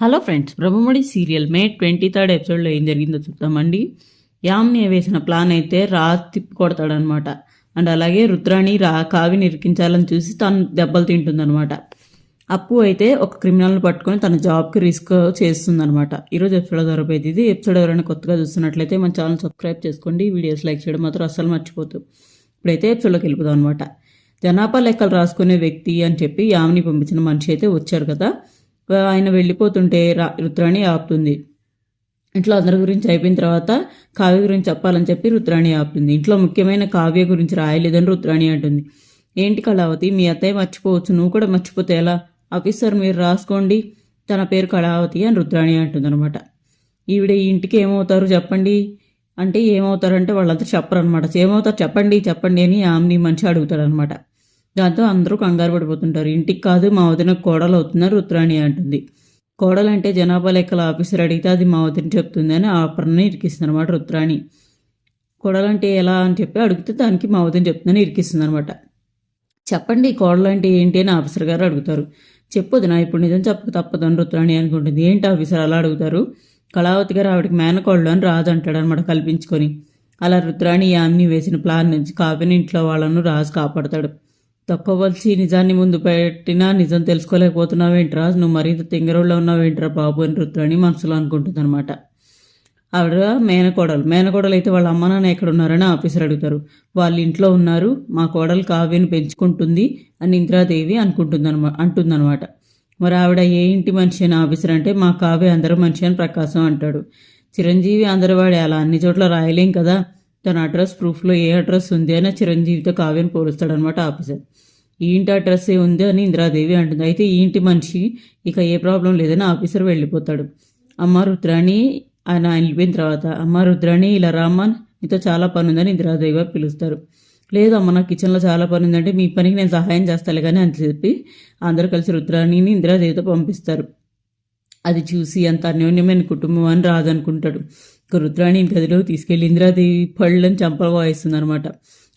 Hello friends Brahmamudi serial May twenty third ఎపిసోడ్లో ఏం జరిగిందో చూద్దామండి. యామ్ని వేసిన ప్లాన్ అయితే రా తిప్పి కొడతాడనమాట. అండ్ అలాగే రుద్రాణి రా కావిని ఇరికించాలని చూసి తను దెబ్బలు తింటుందనమాట. అప్పు అయితే ఒక క్రిమినల్ని పట్టుకొని తన జాబ్కి రిస్క్ చేస్తుందనమాట. ఈరోజు ఎపిసోడ్ దొరకైతే ఇది. ఎపిసోడ్ ఎవరైనా కొత్తగా చూస్తున్నట్లయితే మన ఛానల్ సబ్స్క్రైబ్ చేసుకోండి. వీడియోస్ లైక్ చేయడం మాత్రం అస్సలు మర్చిపోతూ ఇప్పుడైతే ఎపిసోడ్లోకి వెళ్ళిపోదాం అనమాట. జనాభా లెక్కలు రాసుకునే వ్యక్తి అని చెప్పి యామ్ని పంపించిన మనిషి అయితే వచ్చారు కదా. ఆయన వెళ్ళిపోతుంటే రా రుద్రాణి ఆపుతుంది. ఇంట్లో అందరి గురించి అయిపోయిన తర్వాత కావ్య గురించి చెప్పాలని చెప్పి రుద్రాణి ఆపుతుంది. ఇంట్లో ముఖ్యమైన కావ్య గురించి రాయలేదని రుద్రాణి అంటుంది. ఏంటి కళావతి మీ అత్తయ్య మర్చిపోవచ్చు నువ్వు కూడా మర్చిపోతే ఎలా? ఆఫీసర్ మీరు రాసుకోండి తన పేరు కళావతి అని రుద్రాణి అంటుంది అనమాట ఈవిడ ఈ ఇంటికి ఏమవుతారు చెప్పండి? అంటే ఏమవుతారంటే వాళ్ళంతా చెప్పరు అనమాట ఏమవుతారు చెప్పండి చెప్పండి అని ఆమెని మనిషి అడుగుతాడు అనమాట దాంతో అందరూ కంగారు పడిపోతుంటారు. ఇంటికి కాదు మా వదిన కోడలు అవుతున్నారు రుద్రాణి అంటుంది. కోడలంటే జనాభా లెక్కల ఆఫీసర్ అడిగితే అది మా వదిన చెప్తుంది అని ఆపరణని ఇరికిస్తుంది అనమాట రుద్రాణి కోడలంటే ఎలా అని చెప్పి అడిగితే దానికి మా వదిన చెప్తుందని ఇరికిస్తుంది అనమాట చెప్పండి కోడలంటే ఏంటి అని ఆఫీసర్ గారు అడుగుతారు. చెప్పొద్దు నా ఇప్పుడు నిజం చెప్పక తప్పదు అని రుద్రాణి అనుకుంటుంది. ఏంటి ఆఫీసర్ అలా అడుగుతారు? కళావతి గారు ఆవిడకి మేనకోళ్ళు అని రాజు అంటాడు అనమాట కల్పించుకొని. అలా రుద్రాణి యామ్ని వేసిన ప్లాన్ నుంచి కావ్యని ఇంట్లో వాళ్ళను రాజు కాపాడతాడు. తప్పవలసి నిజాన్ని ముందు పెట్టినా నిజం తెలుసుకోలేకపోతున్నావేంట్రా నువ్వు మరింత తింగరోళ్ళలో ఉన్నావేంట్రా బాబు అని రుద్రాణి మనసులో అనుకుంటుందన్నమాట. ఆవిడ మేనకోడలు. మేనకోడలు అయితే వాళ్ళ అమ్మ నాన్న ఎక్కడ ఉన్నారని ఆఫీసర్ అడుగుతారు. వాళ్ళ ఇంట్లో ఉన్నారు. మా కోడలు కావ్యను పెంచుకుంటుంది అని ఇంద్రాదేవి అనుకుంటుంది అనమాట అంటుందన్నమాట. మరి ఆవిడ ఏ ఇంటి మనిషి అని ఆఫీసర్ అంటే మా కావ్య అందరూ మనిషి అని ప్రకాశం అంటాడు. చిరంజీవి అందరివాడే అలా అన్ని చోట్ల రాయలేం కదా? తన అడ్రస్ ప్రూఫ్లో ఏ అడ్రస్ ఉంది అని చిరంజీవితో కావ్యం పోలుస్తాడనమాట ఆఫీసర్ ఈ ఇంటి అడ్రస్ ఏ ఉంది అని ఇందిరాదేవి అంటుంది. అయితే ఈ ఇంటి మనిషి ఇక ఏ ప్రాబ్లం లేదని ఆఫీసర్ వెళ్ళిపోతాడు. అమ్మ రుద్రాణి ఆయన వెళ్ళిపోయిన తర్వాత అమ్మ రుద్రాణి ఇలా రామ్మా నీతో చాలా పని ఉందని ఇందిరాదేవి గారు పిలుస్తారు. లేదు అమ్మ నా కిచెన్లో చాలా పని ఉందంటే మీ పనికి నేను సహాయం చేస్తాను కానీ అని చెప్పి అందరూ కలిసి రుద్రాణిని ఇందిరాదేవితో పంపిస్తారు. అది చూసి అంత అన్యోన్యమైన కుటుంబం అని రాదనుకుంటాడు. ఇక రుద్రాణి గదిలో తీసుకెళ్ళి ఇందిరాదేవి పళ్ళని చంపవాయిస్తుంది అనమాట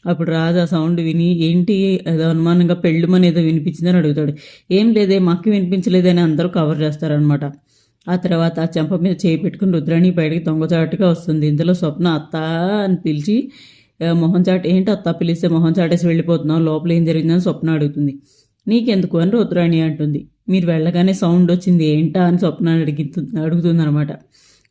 అప్పుడు రాజు ఆ సౌండ్ విని ఏంటి? ఏదో అనుమానంగా పెళ్ళుమని ఏదో వినిపించిందని అడుగుతాడు. ఏం లేదే మాకు వినిపించలేదని అందరూ కవర్ చేస్తారనమాట ఆ తర్వాత ఆ చెంప మీద చేయి పెట్టుకుని రుద్రాణి బయటకి దొంగచాటుగా వస్తుంది. ఇందులో స్వప్న అత్త అని పిలిచి మొహం చాట ఏంటి అత్త? పిలిస్తే మొహం చాటేసి వెళ్ళిపోతున్నావు. లోపల ఏం జరిగిందని స్వప్న అడుగుతుంది. నీకెందుకు? అని రుద్రాణి అంటుంది. మీరు వెళ్ళగానే సౌండ్ వచ్చింది ఏంటా? అని స్వప్న అడిగి అడుగుతుంది అనమాట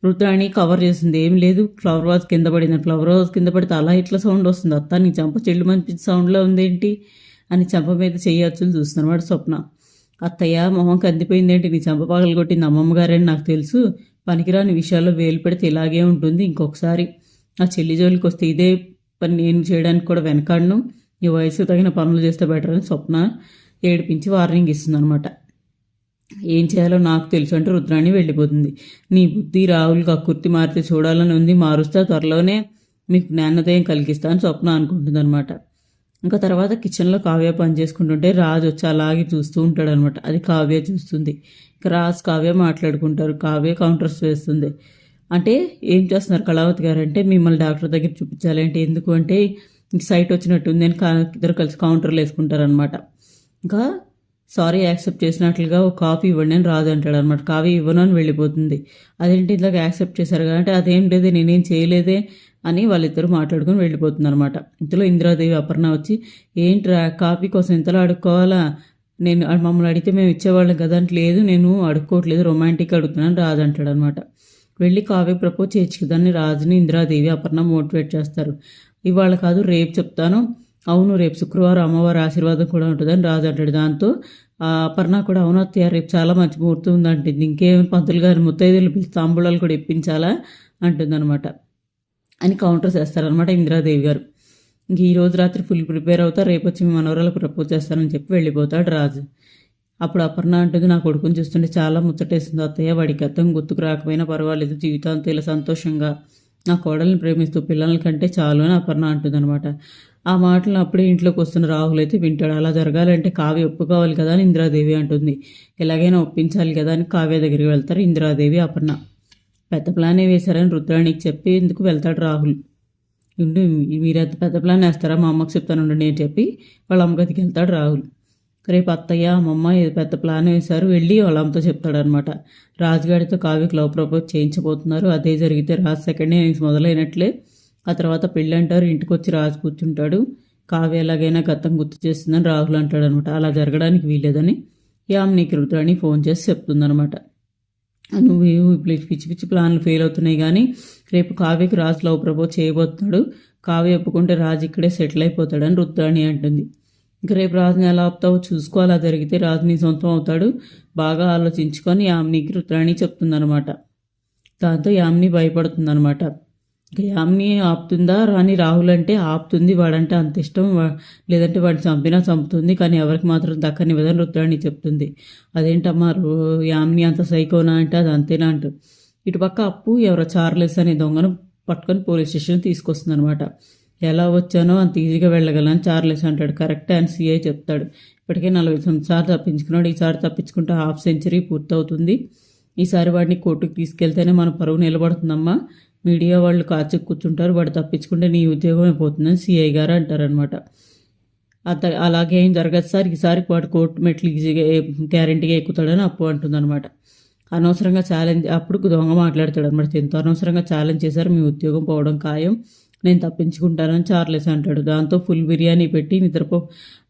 రుద్రాణి కవర్ చేసింది. ఏం లేదు ఫ్లవర్ వాజ్ కింద పడింది. ఫ్లవర్ వాజ్ కింద పడితే అలా ఇట్లా సౌండ్ వస్తుంది. అత్త నీ చంప చెల్లు మంచి సౌండ్లో ఉందేంటి? అని చంప మీద చేయొచ్చులు చూస్తున్నమాట స్వప్న. అత్తయ్య మొహం కందిపోయిందేంటి నీ చంప పగలు కొట్టింది అమ్మమ్మ గారని నాకు తెలుసు. పనికిరాని విషయాల్లో వేలు పెడితే ఇలాగే ఉంటుంది ఇంకొకసారి. ఆ చెల్లి జోలికి వస్తే ఇదే పని నేను చేయడానికి కూడా వెనకాడను. ఈ వయసు తగిన పనులు చేస్తే బెటర్ అని స్వప్న ఏడిపించి వార్నింగ్ ఇస్తుంది అనమాట ఏం చేయాలో నాకు తెలుసు అంటే రుద్రాణి వెళ్ళిపోతుంది. నీ బుద్ధి రాహుల్ కక్కుర్తి మారితే చూడాలని ఉంది మారుస్తా త్వరలోనే మీకు జ్ఞానోదయం కలిగిస్తా అని స్వప్న అనుకుంటుంది అనమాట ఇంకా తర్వాత కిచెన్లో కావ్య పని చేసుకుంటుంటే రాజు వచ్చి అలాగే చూస్తూ ఉంటాడు అనమాట అది కావ్య చూస్తుంది. ఇంకా రాజు కావ్య మాట్లాడుకుంటారు. కావ్య కౌంటర్స్ వేస్తుంది. అంటే ఏం చేస్తున్నారు కళావతి గారు? అంటే మిమ్మల్ని డాక్టర్ దగ్గర చూపించాలి అంటే ఎందుకు? అంటే సైట్ వచ్చినట్టుంది అని ఇద్దరు కలిసి కౌంటర్లు వేసుకుంటారనమాట ఇంకా సారీ యాక్సెప్ట్ చేసినట్లుగా ఒక కాఫీ ఇవ్వండి అని రాదు అంటాడు అనమాట కాఫీ ఇవ్వను అని వెళ్ళిపోతుంది. అదేంటి ఇలాగ యాక్సెప్ట్ చేశారు కాబట్టి అదేం లేదు నేనేం చేయలేదే అని వాళ్ళిద్దరు మాట్లాడుకుని వెళ్ళిపోతుంది అనమాట ఇంతలో ఇందిరాదేవి అపర్ణ వచ్చి ఏంట్రా కాఫీ కోసం ఇంతలో అడుక్కోవాలా? నేను మమ్మల్ని అడిగితే మేము ఇచ్చేవాళ్ళం కదా అంటే లేదు నేను అడుక్కోవట్లేదు రొమాంటిక్ అడుగుతున్నాను రాదు అంటాడు అనమాట వెళ్ళి కావ్య ప్రపోజ్ చేయొచ్చు రాజుని ఇందిరాదేవి అపర్ణ మోటివేట్ చేస్తారు. ఇవాళ కాదు రేపు చెప్తాను. అవును రేపు శుక్రవారం అమ్మవారి ఆశీర్వాదం కూడా ఉంటుందని రాజు అంటాడు. దాంతో అపర్ణ కూడా అవును అత్తయ్య రేపు చాలా మంచి ముహూర్తం ఉందంటుంది. ఇంకేం పంతులు గారు ముత్తైదులు పిలిచి తాంబూలాలు కూడా ఇప్పించాలా అంటుందన్నమాట. అని కౌంటర్ చేస్తారనమాట ఇందిరాదేవి గారు. ఇంక ఈ రోజు రాత్రి ఫుల్ ప్రిపేర్ అవుతా రేపు వచ్చి మీ మనవరాలకు ప్రపోజ్ చేస్తారని చెప్పి వెళ్ళిపోతాడు రాజు. అప్పుడు అపర్ణ అంటుంది నా కొడుకుని చూస్తుంటే చాలా ముచ్చటేసింది అత్తయ్య. వాడికి అర్థం గుర్తుకు రాకపోయినా పర్వాలేదు జీవితాంతం ఇలా సంతోషంగా నా కోడల్ని ప్రేమిస్తూ పిల్లల కంటే చాలు అని అపర్ణ అంటుందన్నమాట. ఆ మాటలు అప్పుడే ఇంట్లోకి వస్తున్న రాహుల్ అయితే వింటాడు. అలా జరగాలంటే కావ్య ఒప్పుకోవాలి కదా అని ఇందిరాదేవి అంటుంది. ఎలాగైనా ఒప్పించాలి కదా అని కావ్య దగ్గరికి వెళ్తారు ఇందిరాదేవి అపర్ణ. పెద్ద ప్లానే వేశారని రుద్రాణికి చెప్పి ఎందుకు వెళ్తాడు రాహుల్? ఉండు మీరు పెద్ద ప్లాన్ వేస్తారా మా అమ్మకి చెప్తాను నేను చెప్పి వాళ్ళ అమ్మగదికి వెళ్తాడు రాహుల్. రేపు అత్తయ్య అమ్మమ్మ ఇది పెద్ద ప్లాన్ వేశారు వెళ్ళి వాళ్ళ అమ్మతో చెప్తాడనమాట రాజుగాడితో కావ్యకి లవ్ ప్రపోజ్ చేయించబోతున్నారు. అదే జరిగితే రాజు సెకండ్ ఇన్నింగ్స్ మొదలైనట్లే. ఆ తర్వాత పెళ్ళి అంటారు ఇంటికి వచ్చి రాజు కూర్చుంటాడు. కావ్య ఎలాగైనా గతం గుర్తు చేస్తుందని రాహుల్ అంటాడనమాట అలా జరగడానికి వీలేదని యామినికి రుద్రాణి ఫోన్ చేసి చెప్తుందనమాట నువ్వు పిచ్చి పిచ్చి ప్లాన్లు ఫెయిల్ అవుతున్నాయి కానీ రేపు కావ్యకి రాజు లవ్ ప్రపోజ్ చేయబోతున్నాడు. కావ్య ఒప్పుకుంటే రాజు ఇక్కడే సెటిల్ అయిపోతాడని రుద్రాణి అంటుంది. ఇంక రేపు రాజుని ఎలా ఆపుతావో చూసుకో అలా జరిగితే రాజు నీ సొంతం అవుతాడు. బాగా ఆలోచించుకొని యామినికి రుద్రాణి చెప్తుందనమాట దాంతో యామిని భయపడుతుందనమాట ఇంకా యామిని ఆపుతుందా? రాని రాహుల్ అంటే ఆపుతుంది. వాడంటే అంత ఇష్టం. వా- లేదంటే వాడిని చంపినా చంపుతుంది. కానీ ఎవరికి మాత్రం దక్కని విధానం రుద్రాణి చెప్తుంది. అదేంటమ్మా రో- యామిని అంత సైకోనా అంటే అది అంతేనా అంటూ. ఇటుపక్క అప్పు ఎవరో చార్లెస్ అనే దొంగను పట్టుకొని పోలీస్ స్టేషన్ తీసుకొస్తుంది అనమాట ఎలా వచ్చానో అంత ఈజీగా వెళ్ళగలను. చార్లెస్ అంటాడు కరెక్ట్ అని సిఐ చెప్తాడు. ఇప్పటికే నలభై సార్లు తప్పించుకున్నాడు. ఈసారి తప్పించుకుంటే హాఫ్ సెంచరీ పూర్తవుతుంది. ఈసారి వాడిని కోర్టుకు తీసుకెళ్తేనే మన పరువు నిలబడుతుందమ్మా. మీడియా వాళ్ళు కాచి కూర్చుంటారు. వాడు తప్పించుకుంటే నీ ఉద్యోగం అయిపోతుందని సిఐ గారు అంటారనమాట అత అలాగే ఏం జరగదు సార్. ఈసారి వాడు కోర్టు మెట్లు ఈజీగా గ్యారంటీగా ఎక్కుతాడని అప్పు అంటుందన్నమాట. అనవసరంగా ఛాలెంజ్ అప్పుడు దొంగ మాట్లాడతాడు అనమాట ఎంతో అనవసరంగా ఛాలెంజ్ చేశారు. మీ ఉద్యోగం పోవడం ఖాయం. నేను తప్పించుకుంటానని చార్లెస్ అంటాడు. దాంతో ఫుల్ బిర్యానీ పెట్టి నిద్రపో.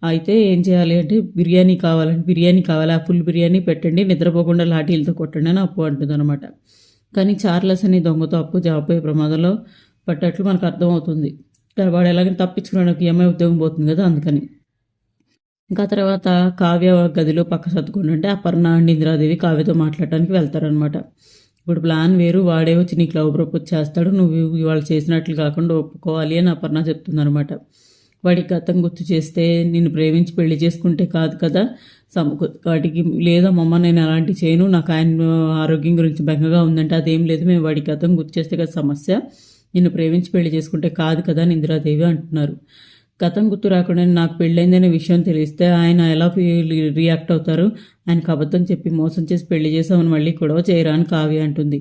అయితే ఏం చేయాలి అంటే బిర్యానీ కావాలంటే బిర్యానీ కావాలి. ఆ ఫుల్ బిర్యానీ పెట్టండి నిద్రపోకుండా లాఠీలతో కొట్టండి అని అప్పు అంటుంది అనమాట కానీ చార్లెస్ అనే దొంగతో అప్పు జాబోయే ప్రమాదంలో పట్టట్లు మనకు అర్థమవుతుంది. వాడు ఎలాగైనా తప్పించుకోవడానికి ఈఎంఐ ఉద్యోగం పోతుంది కదా అందుకని. ఇంకా తర్వాత కావ్య గదిలో పక్క సర్దుకుంటుంటే అపర్ణ అండ్ ఇంద్రాదేవి కావ్యతో మాట్లాడటానికి వెళ్తారనమాట ఇప్పుడు ప్లాన్ వేరు. వాడే వచ్చి నీకు లవ్ ప్రపోజ్ చేస్తాడు. నువ్వు ఇవాళ చేసినట్లు కాకుండా ఒప్పుకోవాలి అని అపర్ణ చెప్తుందనమాట వాడికి గతం గుర్తు చేస్తే నిన్ను ప్రేమించి పెళ్ళి చేసుకుంటే కాదు కదా. సమ వాటికి లేదమ్మమ్మ నేను అలాంటి చేయను. నాకు ఆయన ఆరోగ్యం గురించి బెంగగా ఉందంటే అదేం లేదు. మేము వాడికి గతం గుర్తు చేస్తే కదా సమస్య. నిన్ను ప్రేమించి పెళ్ళి చేసుకుంటే కాదు కదా అని ఇందిరాదేవి అంటున్నారు. గతం గుర్తు రాకుండా నాకు పెళ్ళైందనే విషయం తెలిస్తే ఆయన ఎలా రియాక్ట్ అవుతారు? ఆయనకు అబద్ధం చెప్పి మోసం చేసి పెళ్ళి చేసామని మళ్ళీ గొడవ చేయరా అని కావ్య అంటుంది.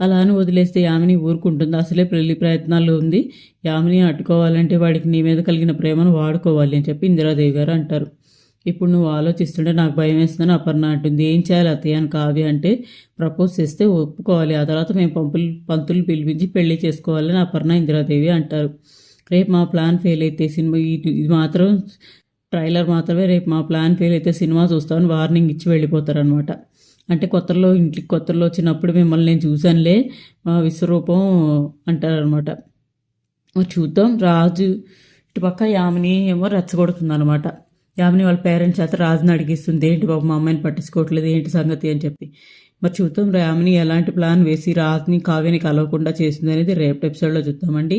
అలా అని వదిలేస్తే యామిని ఊరుకుంటుంది. అసలే పెళ్ళి ప్రయత్నాలు ఉంది. యామిని అట్టుకోవాలంటే వాడికి నీ మీద కలిగిన ప్రేమను వాడుకోవాలి అని చెప్పి ఇందిరాదేవి గారు అంటారు. ఇప్పుడు నువ్వు ఆలోచిస్తుంటే నాకు భయం వేస్తుందని అపర్ణ అంటుంది. ఏం చేయాలి అత్తయ్య అని కావ్య అంటే ప్రపోజ్ చేస్తే ఒప్పుకోవాలి. ఆ తర్వాత మేము పంపులు పంతులు పిలిపించి పెళ్ళి చేసుకోవాలని అపర్ణ ఇందిరాదేవి అంటారు. రేపు మా ప్లాన్ ఫెయిల్ అయితే సినిమా ఇది ఇది మాత్రం ట్రైలర్ మాత్రమే రేపు మా ప్లాన్ ఫెయిల్ అయితే సినిమా చూస్తామని వార్నింగ్ ఇచ్చి వెళ్ళిపోతారనమాట అంటే కొత్తలో ఇంటికి కొత్తలో వచ్చినప్పుడు మిమ్మల్ని నేను చూశానులే మా విశ్వరూపం అంటారనమాట మరి చూద్దాం రాజు ఇటుపక్క యామిని ఏమో రెచ్చగొడుతుంది అనమాట యామిని వాళ్ళ పేరెంట్స్ చేత రాజుని అడిగిస్తుంది ఏంటి బాబు మా అమ్మాయిని పట్టించుకోవట్లేదు ఏంటి సంగతి? అని చెప్పి. మరి చూద్దాం యామిని ఎలాంటి ప్లాన్ వేసి రాజుని కావ్యని కలవకుండా చేసింది అనేది రేపు ఎపిసోడ్లో చూద్దామండి.